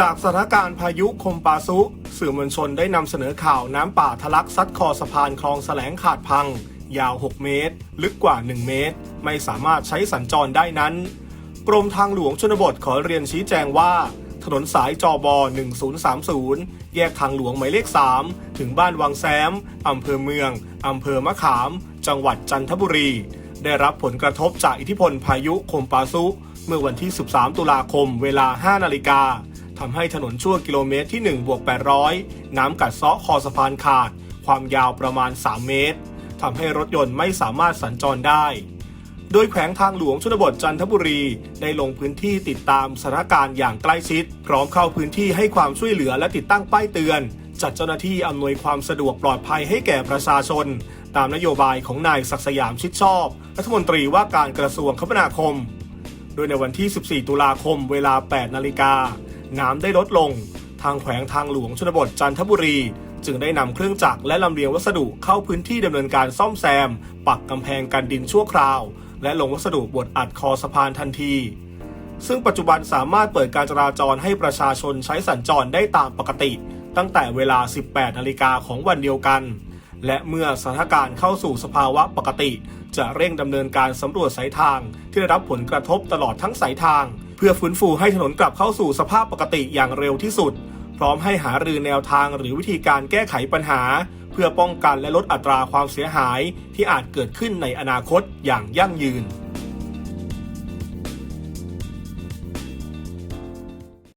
จากสถานการณ์พายุคมปาซุ สื่อมวลชนได้นำเสนอข่าวน้ำป่าทะลักซัดคอสะพานคลองแสลงขาดพัง ยาว 6 เมตร ลึกกว่า 1 เมตร ไม่สามารถใช้สัญจรได้นั้น กรมทางหลวงชนบทขอเรียนชี้แจงว่า ถนนสายจอบอ1030 แยกทางหลวงหมายเลข 3 ถึงบ้านวังแซมอำเภอเมืองอำเภอมะขาม จังหวัดจันทบุรี ได้รับผลกระทบจากอิทธิพลพายุคมปาซุ เมื่อวันที่ 13 ตุลาคม เวลา 5 นาฬิกา ทำให้ถนนช่วงกิโลเมตรที่1บวก800 น้ำกัดเซาะคอสะพานขาด ความยาวประมาณ 3 เมตรทำให้รถยนต์ไม่สามารถสัญจรได้ โดยแขวงทางหลวงชนบทจันทบุรี ได้ลงพื้นที่ติดตามสถานการณ์อย่างใกล้ชิด พร้อมเข้าพื้นที่ให้ความช่วยเหลือและติดตั้งป้ายเตือน จัดเจ้าหน้าที่อำนวยความสะดวกปลอดภัยให้แก่ประชาชน ตามนโยบายของนายศักสยามชิดชอบ รัฐมนตรีว่าการกระทรวงคมนาคม โดยในวันที่ 14 ตุลาคมเวลา 8 นาฬิกา น้ำได้ลดลง ทางแขวงทางหลวงชนบทจันทบุรี จึงได้นำเครื่องจักรและลำเลียงวัสดุเข้าพื้นที่ดำเนินการซ่อมแซม ปักกำแพงกันดินชั่วคราว และลงวัสดุบดอัดคอสะพานทันที ซึ่งปัจจุบันสามารถเปิดการจราจรให้ประชาชนใช้สัญจรได้ตามปกติ ตั้งแต่เวลา 18 นาฬิกาของวันเดียวกัน และเมื่อสถานการณ์เข้าสู่สภาวะปกติ จะเร่งดำเนินการสำรวจสายทางที่ได้รับผลกระทบตลอดทั้งสายทาง พื่อฟื้นฟูให้ถนนกลับเข้าสู่สภาพปกติอย่างเร็วที่สุด พร้อมให้หารือแนวทางหรือวิธีการแก้ไขปัญหา เพื่อป้องกันและลดอัตราความเสียหายที่อาจเกิดขึ้นในอนาคตอย่างยั่งยืน